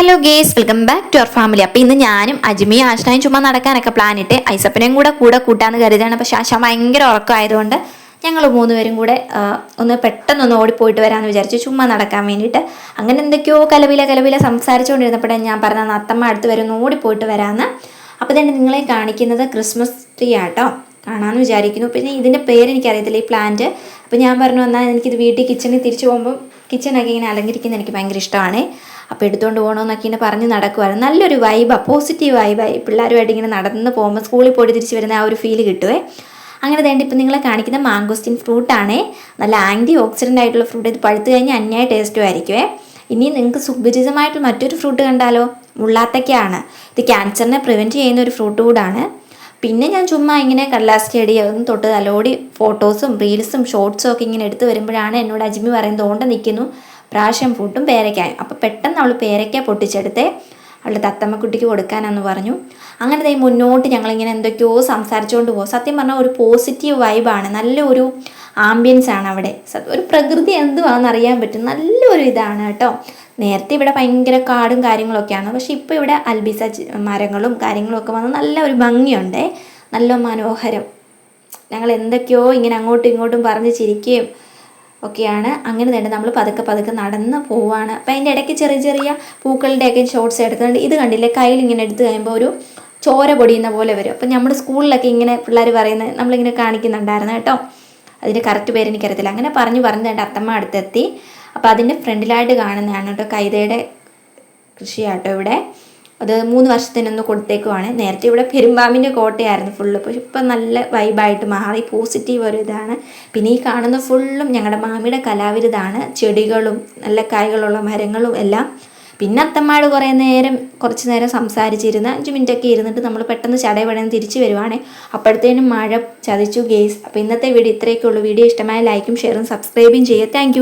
Hello guys welcome back to our family അപ്പോൾ ഇന്ന് ഞാനും അജ്മിയും ആശായും ചുമ്മാ നടക്കാനൊക്കെ പ്ലാൻ ഇട്ട് ഐസപ്പനെയും കൂടെ കൂടെ കൂട്ടാന്ന് കരുതാണ് പക്ഷെ ആശ ഭയങ്കര ഉറക്കമായതുകൊണ്ട് ഞങ്ങൾ മൂന്നുപേരും കൂടെ ഒന്ന് പെട്ടെന്നൊന്ന് ഓടിപ്പോയിട്ട് വരാമെന്ന് വിചാരിച്ചു ചുമ്മാ നടക്കാൻ വേണ്ടിയിട്ട് അങ്ങനെ എന്തൊക്കെയോ കലവില കലവില സംസാരിച്ചുകൊണ്ടിരുന്നപ്പോഴേ ഞാൻ പറഞ്ഞ അത്തമ്മ അടുത്ത് ഒന്ന് ഓടിപ്പോയിട്ട് വരാമെന്ന് അപ്പോൾ തന്നെ നിങ്ങളെ കാണിക്കുന്നത് ക്രിസ്മസ് ട്രീ ആട്ടോ കാണാമെന്ന് വിചാരിക്കുന്നു. പിന്നെ ഇതിന്റെ പേരെനിക്കറിയത്തില്ല ഈ പ്ലാന്റ് അപ്പോൾ ഞാൻ പറഞ്ഞു വന്നാൽ എനിക്കിത് വീട്ടിൽ കിച്ചണിൽ തിരിച്ചു പോകുമ്പോൾ കിച്ചണൊക്കെ ഇങ്ങനെ അലങ്കരിക്കുന്നത് എനിക്ക് ഭയങ്കര ഇഷ്ടമാണ്. അപ്പോൾ എടുത്തുകൊണ്ട് പോകണമെന്നൊക്കെ ഇങ്ങനെ പറഞ്ഞ് നടക്കുമായിരുന്നു നല്ലൊരു വൈബാണ് പോസിറ്റീവ് വൈബായി പിള്ളേരുമായിട്ട് ഇങ്ങനെ നടന്ന് പോകുമ്പോൾ സ്കൂളിൽ പോയി തിരിച്ച് വരുന്ന ആ ഒരു ഫീൽ കിട്ടുവേ. അങ്ങനെ വേണ്ട ഇപ്പം നിങ്ങളെ കാണിക്കുന്ന മാങ്കോസ്റ്റിൻ ഫ്രൂട്ടാണേ നല്ല ആന്റി ഓക്സിഡന്റ് ആയിട്ടുള്ള ഫ്രൂട്ട് ഇത് പഴുത്ത് കഴിഞ്ഞാൽ അന്യായ ടേസ്റ്റും ആയിരിക്കുമേ ഇനി നിങ്ങൾക്ക് സുപരിചിതമായിട്ട് മറ്റൊരു ഫ്രൂട്ട് കണ്ടാലോ? മുള്ളാത്തക്കയാണ് ഇത് ക്യാൻസറിനെ പ്രിവെന്റ് ചെയ്യുന്ന ഒരു ഫ്രൂട്ട് കൂടാണ്. പിന്നെ ഞാൻ ചുമ്മാ ഇങ്ങനെ കടലാസ് സ്റ്റേഡിയം തൊട്ട് നല്ലോടി ഫോട്ടോസും റീൽസും ഷോർട്സും ഒക്കെ ഇങ്ങനെ എടുത്ത് വരുമ്പോഴാണ് എന്നോട് അജ്മി പറയുന്നത് ഓണ്ട നിൽക്കുന്നു പ്രാവശ്യം പൂട്ടും പേരയ്ക്കായും അപ്പോൾ പെട്ടെന്ന് അവൾ പേരയ്ക്ക പൊട്ടിച്ചെടുത്തേ അവളുടെ തത്തമ്മക്കുട്ടിക്ക് കൊടുക്കാനെന്ന് പറഞ്ഞു. അങ്ങനെ ദേ മുന്നോട്ട് ഞങ്ങളിങ്ങനെ എന്തൊക്കെയോ സംസാരിച്ചുകൊണ്ട് പോകും സത്യം പറഞ്ഞാൽ ഒരു പോസിറ്റീവ് വൈബാണ്. നല്ലൊരു ആംബിയൻസ് ആണ് അവിടെ. ഒരു പ്രകൃതി എന്തുവാണെന്ന് അറിയാൻ പറ്റും. നല്ലൊരു ഇതാണ് കേട്ടോ. നേരത്തെ ഇവിടെ ഭയങ്കര കാടും കാര്യങ്ങളൊക്കെയാണ്. പക്ഷെ ഇപ്പോൾ ഇവിടെ അൽബിസ മരങ്ങളും കാര്യങ്ങളൊക്കെ വന്ന് നല്ല ഒരു ഭംഗിയുണ്ടേ. നല്ല മനോഹരം. ഞങ്ങൾ എന്തൊക്കെയോ ഇങ്ങനെ അങ്ങോട്ടും ഇങ്ങോട്ടും പറഞ്ഞ് ചിരിക്കുകയും ഒക്കെയാണ്. അങ്ങനെ തന്നെ നമ്മൾ പതുക്കെ പതുക്കെ നടന്ന് പോവാണ്. അപ്പം അതിന്റെ ഇടയ്ക്ക് ചെറിയ ചെറിയ പൂക്കളുടെയൊക്കെ ഷോർട്സ് എടുക്കുന്നുണ്ട്. ഇത് കണ്ടില്ലേ? കയ്യിൽ ഇങ്ങനെ എടുത്ത് കഴിയുമ്പോൾ ഒരു ചോര പൊടിയുന്ന പോലെ വരും. അപ്പം നമ്മുടെ സ്കൂളിലൊക്കെ ഇങ്ങനെ പിള്ളേർ പറയുന്നത് നമ്മളിങ്ങനെ കാണിക്കുന്നുണ്ടായിരുന്നു കേട്ടോ. അതിന്റെ കറക്റ്റ് പേര് എനിക്കറിയത്തില്ല അങ്ങനെ പറഞ്ഞു പറഞ്ഞു എന്റെ അത്തമ്മ അടുത്തെത്തി. അപ്പോൾ അതിന്റെ ഫ്രണ്ടിലായിട്ട് കാണുന്നതാണ് കേട്ടോ കൈതയുടെ കൃഷിയാട്ടോ ഇവിടെ. അത് മൂന്ന് വർഷത്തിനൊന്ന് കൊടുത്തേക്കുവാണ്. നേരത്തെ ഇവിടെ പെരുമ്പാമ്പിന്റെ കോട്ടയായിരുന്നു ഫുള്ള് പക്ഷെ ഇപ്പം നല്ല വൈബായിട്ട് മാറി പോസിറ്റീവ് ഒരു ഇതാണ്. പിന്നെ ഈ കാണുന്ന ഫുള്ളും ഞങ്ങളുടെ മാമിയുടെ കലാവിരുതാണ്. ചെടികളും നല്ല കായകളുള്ള മരങ്ങളും എല്ലാം പിന്നെ അത്തമ്മാട് കുറേ നേരം കുറച്ച് നേരം സംസാരിച്ചിരുന്ന് അഞ്ച് മിനിറ്റൊക്കെ ഇരുന്നിട്ട് നമ്മൾ പെട്ടെന്ന് ചടയപടന്ന് തിരിച്ചു വരുവാണേ. അപ്പോഴത്തേനും മഴ ചതിച്ചു ഗേസ് അപ്പോൾ ഇന്നത്തെ വീഡിയോ ഇത്രയൊക്കെ ഉള്ളൂ. വീഡിയോ ഇഷ്ടമായ ലൈക്കും ഷെയറും സബ്സ്ക്രൈബും ചെയ്യുക. താങ്ക്